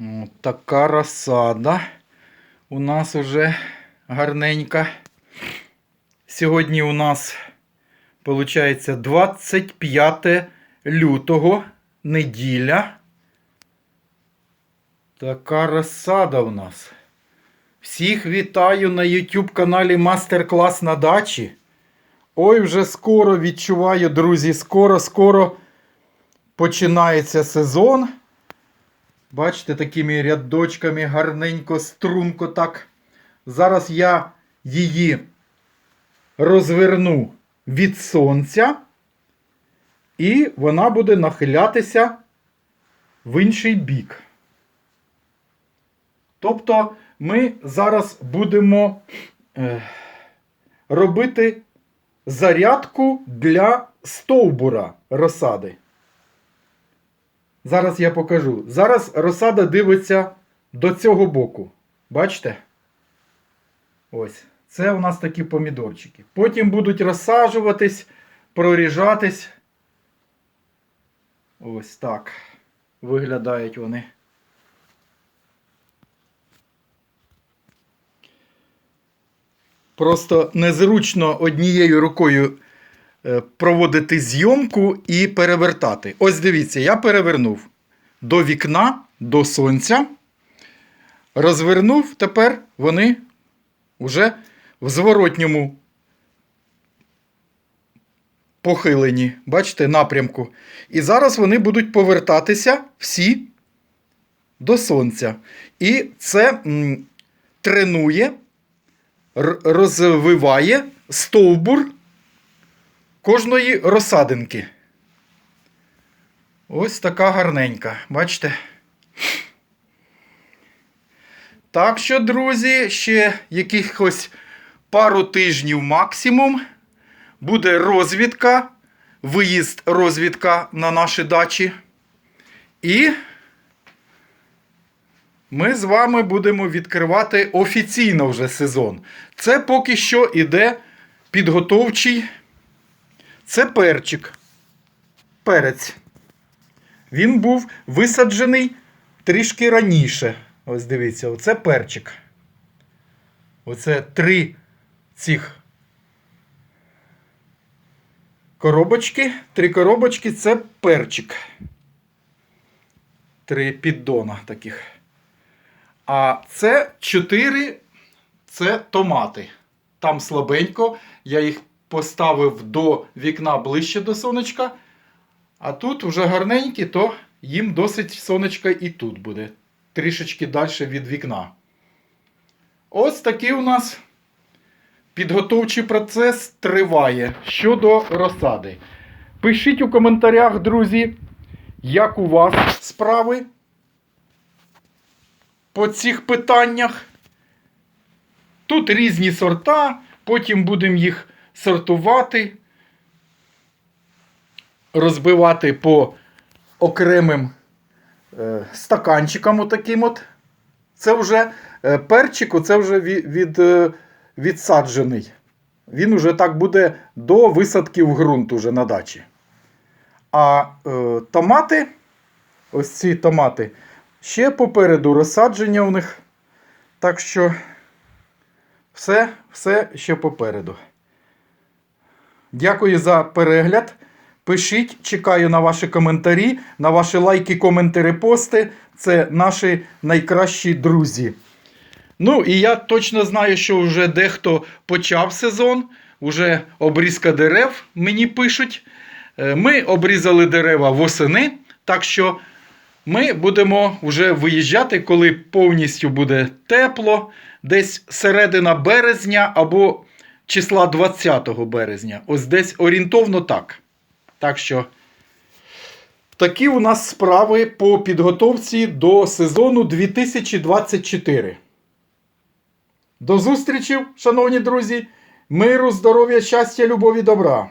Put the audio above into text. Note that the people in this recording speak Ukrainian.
От така розсада у нас уже гарненька. Сьогодні у нас виходить 25 лютого, неділя. Така розсада у нас. Всіх вітаю на YouTube каналі Мастер-клас на дачі. Ой, вже скоро відчуваю, друзі, скоро-скоро починається сезон. Бачите, такими рядочками гарненько, струнко так. Зараз я її розверну від сонця, і вона буде нахилятися в інший бік. Тобто ми зараз будемо е, робити зарядку для стовбура розсади. Зараз я покажу. Зараз розсада дивиться до цього боку. Бачите? Ось. Це у нас такі помідорчики. Потім будуть розсаджуватись, проріжатись. Ось так. Виглядають вони. Просто незручно однією рукою проводити зйомку і перевертати. Ось дивіться, я перевернув до вікна, до сонця. Розвернув, тепер вони вже в зворотньому похилені, бачите, напрямку. І зараз вони будуть повертатися всі до сонця. І це м, тренує, розвиває стовбур кожної розсадинки. Ось така гарненька. Бачите? Так що, друзі, ще якихось пару тижнів максимум буде розвідка, виїзд розвідка на наші дачі. І ми з вами будемо відкривати офіційно вже сезон. Це поки що іде підготовчий. Це перчик. Перець. Він був висаджений трішки раніше. Ось дивіться, оце перчик. Оце три цих коробочки. Три коробочки це перчик. Три піддона таких. А це чотири це томати. Там слабенько. Я їх поставив до вікна ближче до сонечка. А тут вже гарненькі, то їм досить сонечка і тут буде. Трішечки далі від вікна. Ось такий у нас підготовчий процес триває щодо розсади. Пишіть у коментарях, друзі, як у вас справи по цих питаннях. Тут різні сорта, потім будемо їх сортувати, розбивати по окремим е, стаканчикам отаким от. Це вже е, перчик, це вже від, від, е, відсаджений. Він уже так буде до висадки в ґрунт уже на дачі. А е, томати, ось ці томати, ще попереду розсадження у них. Так що все, все ще попереду. Дякую за перегляд. Пишіть, чекаю на ваші коментарі, на ваші лайки, коменти, репости. Це наші найкращі друзі. Ну, і я точно знаю, що вже дехто почав сезон, вже обрізка дерев мені пишуть. Е, Ми обрізали дерева восени, так що ми будемо вже виїжджати, коли повністю буде тепло, десь середина березня або числа 20 березня. Ось десь орієнтовно так. Так що такі у нас справи по підготовці до сезону 2024. До зустрічі, шановні друзі! Миру, здоров'я, щастя, любові, добра!